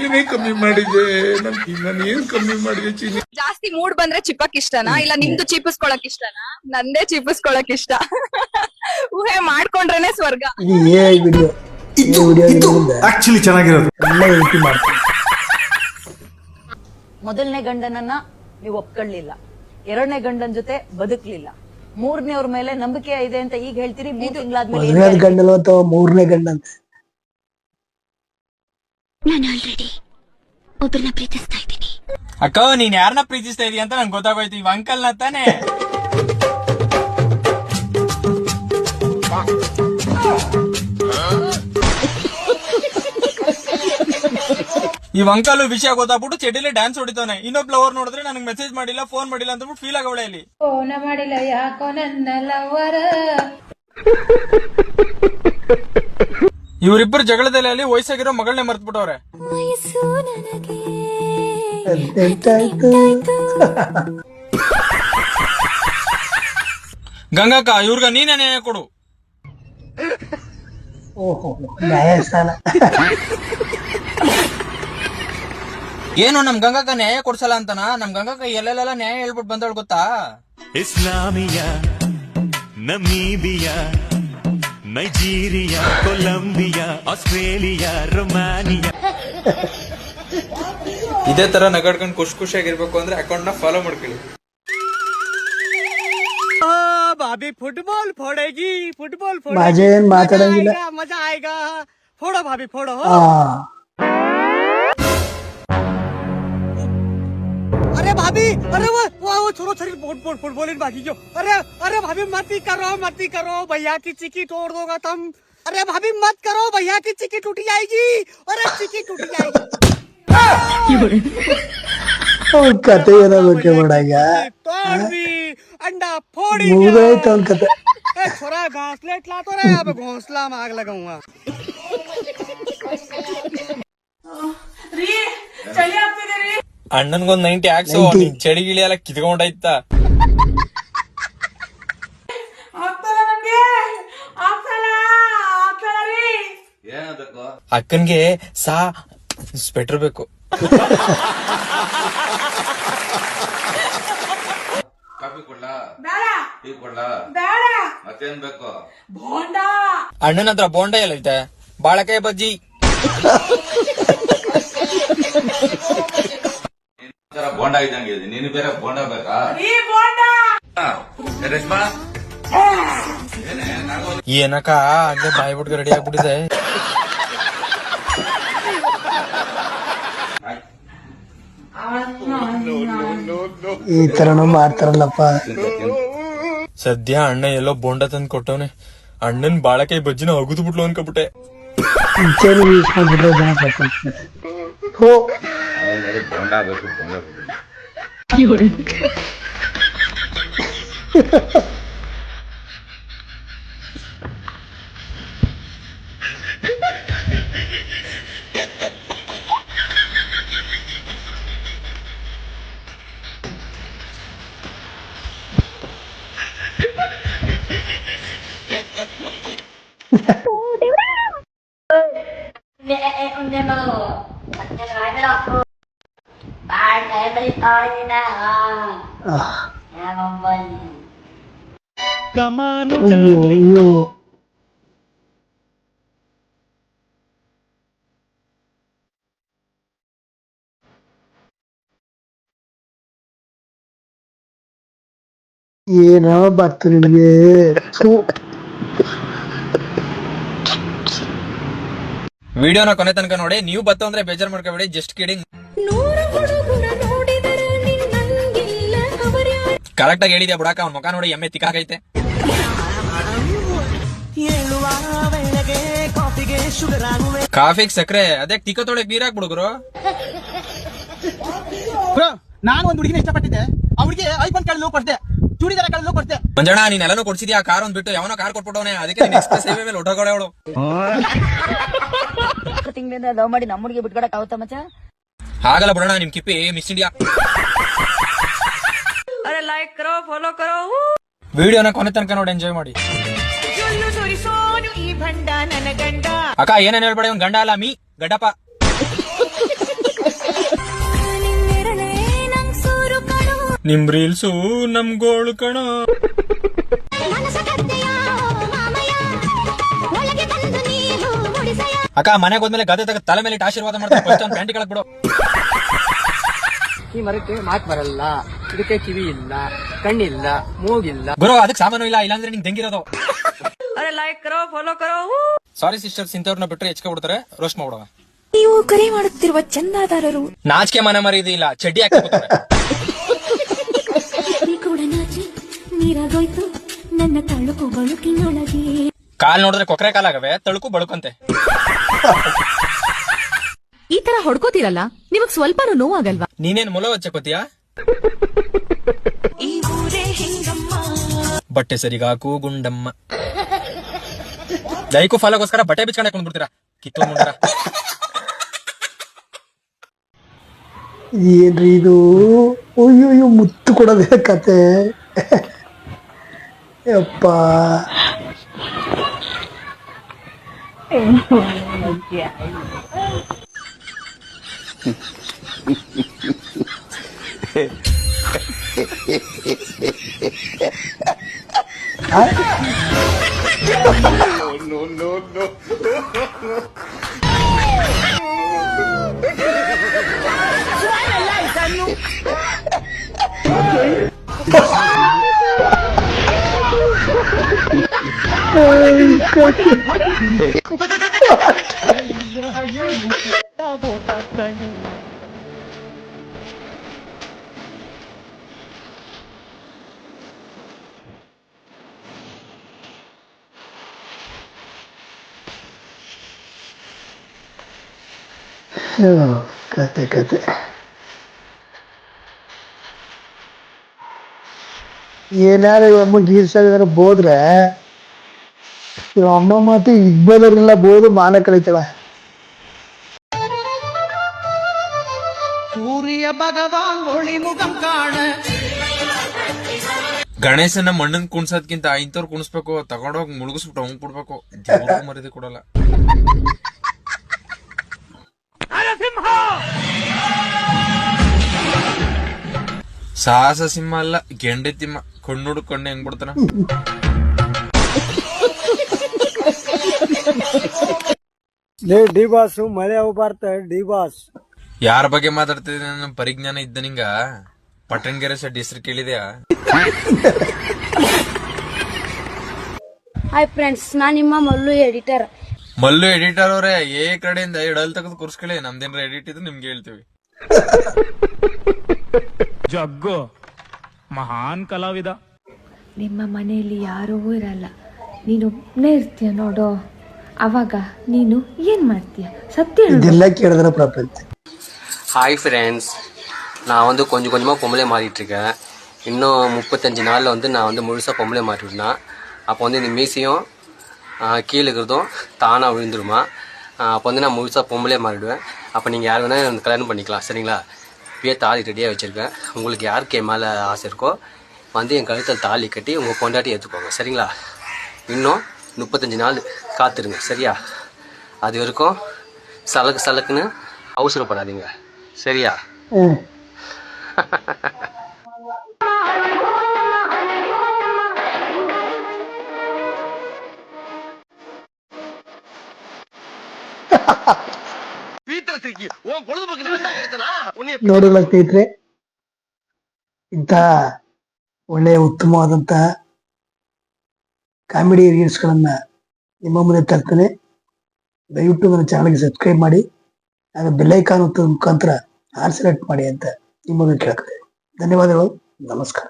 ಏನೇ ಕಮ್ಮಿ ಮಾಡಿದೆ ನನ್ ನಾನು ಏನ್ ಕಮ್ಮಿ ಮಾಡಿದೆ ಚೀನಿ ಜಾಸ್ತಿ ಮೂಡ್ ಬಂದ್ರೆ ಚಿಪ್ಪಕ್ ಇಷ್ಟನಾ? ಇಲ್ಲ ನಿಮ್ದು ಚೀಪಿಸ್ಕೊಳಕ್ ಇಷ್ಟನಾ? ನಂದೇ ಚೀಪಿಸ್ಕೊಳಕ್ ಇಷ್ಟ. ಊಹೆ ಮಾಡ್ಕೊಂಡ್ರೇನೆ ಸ್ವರ್ಗ. ಇದು ಎ ವಿಡಿಯೋ ಇದು ಇದು ಆಕ್ಚುಲಿ ಚೆನ್ನಾಗಿರೋದು. ಎಲ್ಲ ಎಡಿಟ್ ಮಾಡ್ತೀನಿ. ಮೊದಲನೇ ಗಂಡನನ್ನ ನೀವು ಒಪ್ಕೊಳ್ಳಿಲ್ಲ. ಎರಡನೇ ಗಂಡನ ಜೊತೆ ಬದುಕ್ಲಿಲ್ಲ. ಮೂರನೇವ್ರ ಮೇಲೆ ನಂಬಿಕೆ ಇದೆ ಅಂತ ಈಗ ಹೇಳ್ತೀರಿ? ಮೂರು ತಿಂಗಳಾದ್ಮೇಲೆ ಗಂಡಲ್ಲ ಅಥವಾ ಮೂರನೇ ಗಂಡಂತೆ ಅಂತ? ನಾನು ಆಲ್ರೆಡಿ ಒಬ್ಬರನ್ನ ಪ್ರೀತಿಸ್ತಾ ಇದ್ದೀನಿ. ಅಕ್ಕ ನೀನ್ ಯಾರನ್ನ ಪ್ರೀತಿಸ್ತಾ ಇದೀಯ ಅಂತ ನಂಗೆ ಗೊತ್ತಾಗೋಯ್ತು. ಇವ್ ಅಂಕಲ್ನ ತಾನೆ. ಇವ್ ಅಂಕಲು ವಿಷಯ ಗೊತ್ತಾಗ್ಬಿಟ್ಟು ಚಟಿಲಿ ಡ್ಯಾನ್ಸ್ ಹೊಡಿತಾನೆ. ಇನ್ನೊಬ್ ಲವರ್ ನೋಡಿದ್ರೆ ನನಗೆ ಮೆಸೇಜ್ ಮಾಡಿಲ್ಲ ಫೋನ್ ಮಾಡಿಲ್ಲ ಅಂತ ಫೀಲ್ ಆಗವಳೆ ಇಲ್ಲಿ. ಫೋನ ಮಾಡಿಲ್ಲ ಯಾಕೋ ನನ್ನ ಲವರ ಇವ್ರಿಬ್ಬರು ಜಗಳದಲ್ಲಿ ಅಲ್ಲಿ ವಯಸ್ಸಾಗಿರೋ ಮಗಳನ್ನೇ ಮರ್ತ್ ಬಿಟ್ಟವ್ರೆ ಗಂಗಕ್ಕ ಇವ್ರಿಗ ನೀನೇ ನ್ಯಾಯ ಕೊಡು. ಓಹೋ ನ್ಯಾಯಸ್ಥಾನ ಏನು ನಮ್ ಗಂಗಕ್ಕ ನ್ಯಾಯ ಕೊಡ್ಸಲ್ಲ ಅಂತನ? ನಮ್ ಗಂಗಕ್ಕ ಎಲ್ಲೆಲ್ಲ ನ್ಯಾಯ ಹೇಳ್ಬಿಟ್ಟು ಬಂದವಳು ಗೊತ್ತಾ? Islamia Namibia Nigeria Colombia Australia Romania. ಇದೇ ತರ ನಗಾಡ್ಕೊಂಡು ಖುಷಿ ಖುಷಿಯಾಗಿರ್ಬೇಕು ಅಂದ್ರೆ ಅಕೌಂಟ್ನ ಫಾಲೋ ಮಾಡ್ಕೊಳ್ಳಿ. ಬಾಬಿ ಫುಟ್ಬಾಲ್ ಫೋಡೇಗಿ ಫುಟ್ಬಾಲ್ ಫೋಡೇಗಿ. ಮಜಾ ಆಯ್ಗಾ? ಮಾತಾಡಂಗಿಲ್ಲ ಫೋಡೋ ಬಾಬಿ ಫೋಡೋ. भाभी अरे वो वो वो छोड़ो शरीर फुट फुट फुटबॉल इन भागी क्यों अरे अरे भाभी मत ही करो मत ही करो भैया की चिक्की तोड़ दोगा तुम अरे भाभी मत करो भैया की चिक्की टूट जाएगी अरे चिक्की टूट जाएगी ಅವ್ನ್ ಕತೆ ಏನೋ ಬೇಕೆ ಮಾಡಾಗ तोड़ भी अंडा फोड़ी ಮುಗಿದೋಯ್ತು ಅವ್ನ ಕತೆ ए छोरा घोंसलेट ला तो रे अब घोंसला में आग लगाऊंगा ಅಣ್ಣನ್ಗೊಂದ್ ನೈಂಟಿ ಹಾಕ್ಸು ನಿನ್ ಚಳಿ ಗಿಳಿ ಎಲ್ಲ ಕಿತ್ಕೊಂಡೈತ ಅಕ್ಕನ್ಗೆ ಸಾ ಸ್ವೆಟರ್ ಬೇಕು. ಅಣ್ಣನ ಹತ್ರ ಬೋಂಡ ಎಲ್ಲ ಐತೆ. ಬಾಳಕಾಯಿ ಬಜ್ಜಿ. ಬೋಂಡ ಇದ್ದಂಗೆ ಇದೆ ನೀನು ಬೇರೆ ಬೋಂಡ ಬೇಕಾ? ರೇಷ್ಮಾ ಏನಕ್ಕ ಹಂಗೆ ಬಾಯಿ ಬಿಟ್ಗೆ ರೆಡಿ ಆಗ್ಬಿಟ್ಟಿದೆ. ಈ ತರನು ಮಾಡ್ತಾರಲ್ಲಪ್ಪ. ಸದ್ಯ ಅಣ್ಣ ಎಲ್ಲೋ ಬೋಂಡ ತಂದ್ ಕೊಟ್ಟವನೆ. ಅಣ್ಣನ್ ಬಾಳಕಾಯಿ ಬಜ್ಜಿನ ಅಗುದು ಬಿಟ್ಲು ಅನ್ಕೊಬಿಟ್ಟೆ. 有人。看，ಅಯ್ಯೋ ಏನೋ ಬತ್ತು ನಿನಗೆ? ವಿಡಿಯೋನ ಕೊನೆ ತನಕ ನೋಡಿ ನೀವು ಬತ್ತು ಅಂದ್ರೆ ಬೇಜಾರ್ ಮಾಡ್ಕೋಬೇಡಿ ಜಸ್ಟ್ ಕಿಡಿಂಗ್ ಕರೆಕ್ಟ್ ಆಗಿ ಹೇಳಿದೆ ಬುಡಕ? ಅವ್ನ ಮುಖ ನೋಡಿ ಎಮ್ಮೆ ತಿಕ್ಕಾಗೈತೆ. ಕಾಫಿಗೆ ಸಕ್ಕರೆ ಅದೇ ತಿಕ್ಕ ತೊಳಕ್ ನೀರ್ ಹಾಕ್ಬಿಡುಗ್ರು. ನಾನು ಒಂದು ಹುಡುಗಿನ ಇಷ್ಟಪಟ್ಟಿದ್ದೆ. ಅವ್ರಿಗೆ ಐಫೋನ್ ಕೇಳಲು ಕೊಡ್ತೆ. ಚೂಡಿದಾರ ಕೇಳಲು ಕೊಡ್ತೆ. ಮಂಜಣ್ಣ ನೀನ್ ಎಲ್ಲಾನು ಕೊಡ್ಸಿದ್ಯಾ ಕಾರ್ ಒಂದ್ ಬಿಟ್ಟು ಯಾವನೋ ಕಾರ್ ಕೊಟ್ಬಿಟ್ಟವನೆ. ಅದಕ್ಕೆ ಎಕ್ಸ್ಪ್ರೆಸ್ ಹೈವೇ ಮೇಲೆ ಹೊಟ್ಟೋಗಳೆ ಅವಳು. ತಿಂಗಳಿಂದ ಲವ್ ಮಾಡಿ ನಮ್ಮ ಹುಡುಗಿ ಬಿಟ್ಕೊಡಕ್ ಆಗುತ್ತಾ ಮಚ್ಚ? ಆಗಲ್ಲ ಬಿಡೋಣ ನಿಮ್ ಕಿಪ್ಪಿ ಮಿಸ್ ಇಂಡಿಯಾ ಕರೋ ಫಾಲೋ ಕರೋ ವಿಡಿಯೋನ ಕೊನೆ ತನಕ ನೋಡಿ ಎಂಜಾಯ್ ಮಾಡಿ. ಸುರಿಸೋನು ಈ ಭಂಡ ನನಗೆ ಅಕ್ಕ ಏನೇನ್ ಹೇಳ್ಬೇಡ ಇವ್ನ್ ಗಂಡ ಅಲ್ಲ ಮೀ ಗಡ್ಡಪ್ಪ ನಿಮ್ ರೀಲ್ಸು ನಮ್ ಗೋಳು ಕಣ. ಅಕ್ಕ ಮನೆಗೆ ಹೋದ್ಮೇಲೆ ಗದ್ದೆ ತಗ ತಲೆ ಮೇಲೆ ಇಟ್ಟು ಆಶೀರ್ವಾದ ಮಾಡ್ತಾರೆ ಫಸ್ಟ್ ಪ್ಯಾಂಟ್ ಬಿಡು. ಈ ಮರಕ್ಕೆ ಮಾತ್ ಬರಲ್ಲ. ಇದಕ್ಕೆ ಕಿವಿ ಇಲ್ಲ ಕಣ್ಣಿಲ್ಲ ಮೂಗಿಲ್ಲ. ಬರೋ ಅದಕ್ಕೆ ಸಾಮಾನು ಇಲ್ಲ ಇಲ್ಲಾಂದ್ರೆ ನಿಂಗೆ ತೆಂಗಿರೋದು ಸಾರಿ ಸಿಸ್ಟರ್ಸ್ ಇಂಥವ್ರನ್ನ ಬಿಟ್ರೆ ಹೆಚ್ಚಿಗೆ ಬಿಡ್ತಾರೆ ರೋಸ್ಟ್ ಮಾಡೋಣ ನೀವು ಕರೆ ಮಾಡುತ್ತಿರುವ ಚಂದಾದಾರರು. ನಾಚಿಕೆ ಮನೆ ಮರೆಯುದಿಲ್ಲ ಇಲ್ಲ ಚಡ್ಡಿ ಹಾಕಿ ಕೂಡ ನಾಚಿ ನೀರಾಗೋಯ್ತು ನನ್ನ ತಳುಕು ಬಳುಕಿನೊಳಗೆ. ಕಾಲ್ ನೋಡಿದ್ರೆ ಕೊಕ್ರೆ ಕಾಲಾಗವೆ ತಳುಕು ಬಳುಕಂತೆ. ಈ ತರ ಹೊಡ್ಕೋತಿರಲ್ಲ ನಿಮಗ್ ಸ್ವಲ್ಪನೂ ನೋವಾಗಲ್ವಾ? ನೀನೇನ್ ಮೊಲ ಹಚ್ಚಕೋತೀಯಾ? ಬಟ್ಟೆ ಸರಿಗಾಕು ಗುಂಡಮ್ಮ. ಲೈಕು ಫಾಲೋಗೋಸ್ಕರ ಬಟ್ಟೆ ಬಿಚ್ಕೊಂಡೆ ಕೊಂಡ್ಬಿಡ್ತೀರಾ ಕಿತ್ತು ಮುಂಡ್ರ ಏನ್ರಿ ಇದು? ಅಯ್ಯೋ ಮುತ್ತು ಕೊಡೋದೇ ಕತೆ. ಯಪ್ಪ. no, no, no. Ai, cara. Tá bom, tá, tá sangue. ಕತೆ ಕತೆ. ಏನಾರು ಅಮ್ಮ ಗೀರ್ಸಾದ್ರೆ ಬೋದ್ರೆ ಇವ್ ಅಮ್ಮ ಮಾತು ಇಬ್ಬರಲ್ಲ ಬೋದು ಮಾನ ಕಳಿತವ. ಸೂರ್ಯ ಭಗವಾನ್ ಒಳಿ ಮುಖಂ ಕಾಣ. ಗಣೇಶನ ಮಣ್ಣನ್ ಕುಣ್ಸೋದ್ಕಿಂತ ಇಂಥವ್ರು ಕುಣಿಸ್ಬೇಕು ತಗೊಂಡೋಗಿ ಮುಳುಗಿಸ್ಬಿಟ್ಟು ಅವ್ನ್ ಕೊಡ್ಬೇಕು ಮರ್ಯಾದೆ ಕೊಡಲ್ಲ. ಸಾಹಸ ಸಿಂಹ ಅಲ್ಲ ಗೆಂಡೆ ತಿಮ್ಮ ಕಣ್ಣುಡು ಕಣ್ಣು ಹೆಂಗ್ ಬಿಡ್ತಾನ? ಡಿ ಬಾಸ್ ಮಳೆ ಹೋಗ್ಬಾರ್ತ ಡಿ ಬಾಸ್ ಯಾರ ಬಗ್ಗೆ ಮಾತಾಡ್ತಿದ್ದೀನಿ ನನ್ನ ಪರಿಜ್ಞಾನ ಇದ್ದ ನಿಂಗ? ಪಟ್ಟಣಗೆರೆ ಸೆಡ್ ಹೆಸರು ಕೇಳಿದ್ಯಾ? ಹಾಯ್ ಫ್ರೆಂಡ್ಸ್ ನಾ ನಿಮ್ಮ ಮಲ್ಲು ಎಡಿಟರ್ ಮಲ್ಲು ಎಡಿಟರ್ ಅವರೇ ಏ ಕಡೆಯಿಂದ ಎಡಲ್ ತೆಗೆದು ಕೂರ್ಸ್ಕೊಳ್ಳಿ ನಮ್ದೇನ್ರ ಎಡಿಟ್ ಇದ್ರೆ ನಿಮ್ಗೆ ಹೇಳ್ತೀವಿ. ಜಗ್ಗು ಮಹಾನ್ ಕಲಾವಿದ ನಿಮ್ಮ ಮನೆಯಲ್ಲಿ ಯಾರೂ ಇರಲ್ಲ ನೀನು ಒಬ್ಬನೇ ಇರ್ತೀಯ ನೋಡು ಅವಾಗ ನೀನು ಏನ್ ಮಾಡ್ತೀಯ ಸತ್ಯ ಹೇಳು. ಇದೆಲ್ಲ ಕೇಳಿದ್ರೆ ಪ್ರಪಂಚ ஹாய் ஃப்ரெண்ட்ஸ் நான் வந்து கொஞ்சம் கொஞ்சமாக பொம்பளை மாறிட்டுருக்கேன் இன்னும் முப்பத்தஞ்சு நாளில் வந்து நான் வந்து முழுசாக பொம்பளை மாறிவிடணும் அப்போ வந்து இந்த மீசையும் ஆ, கீழே இருக்கிறதும் தானாக விழுந்துருமா ஆ, அப்போ வந்து நான் முழுசாக பொம்பளை மாறிடுவேன் அப்போ நீங்கள் யார் வேணால் எனக்கு கல்யாணம் பண்ணிக்கலாம் சரிங்களா இப்பயே தாலி ரெடியாக வச்சுருக்கேன். உங்களுக்கு யாருக்கு என் மேலே ஆசை இருக்கோ வந்து என் கழுத்தில் தாலி கட்டி உங்கள் கொண்டாட்டி ஏற்றுக்கோங்க சரிங்களா? இன்னும் முப்பத்தஞ்சு நாள் காத்துருங்க. சரியா? அது வரைக்கும் சலக்கு சலக்குன்னு அவசரப்படாதீங்க. சரியா? ಹ್ಮ್ ನೋಡಲ್ಲ ಸ್ನೇಹಿತರೆ? ಇಂತ ಒಳ್ಳೆಯ ಉತ್ತಮವಾದಂತಹ ಕಾಮಿಡಿ ರೀಲ್ಸ್ಗಳನ್ನ ನಿಮ್ಮ ಮುಂದೆ ತರ್ತೇನೆ. ದಯವಿಟ್ಟು ನನ್ನ ಚಾನಲ್ಗೆ ಸಬ್ಸ್ಕ್ರೈಬ್ ಮಾಡಿ, ಹಾಗೂ ಬೆಲ್ಲೈಕಾನ್ ಮುಖಾಂತರ ಆರ್ ಸೆಲೆಕ್ಟ್ ಮಾಡಿ ಅಂತ ನಿಮಗೆ ಕೇಳ್ತೇನೆ ಧನ್ಯವಾದಗಳು, ನಮಸ್ಕಾರ.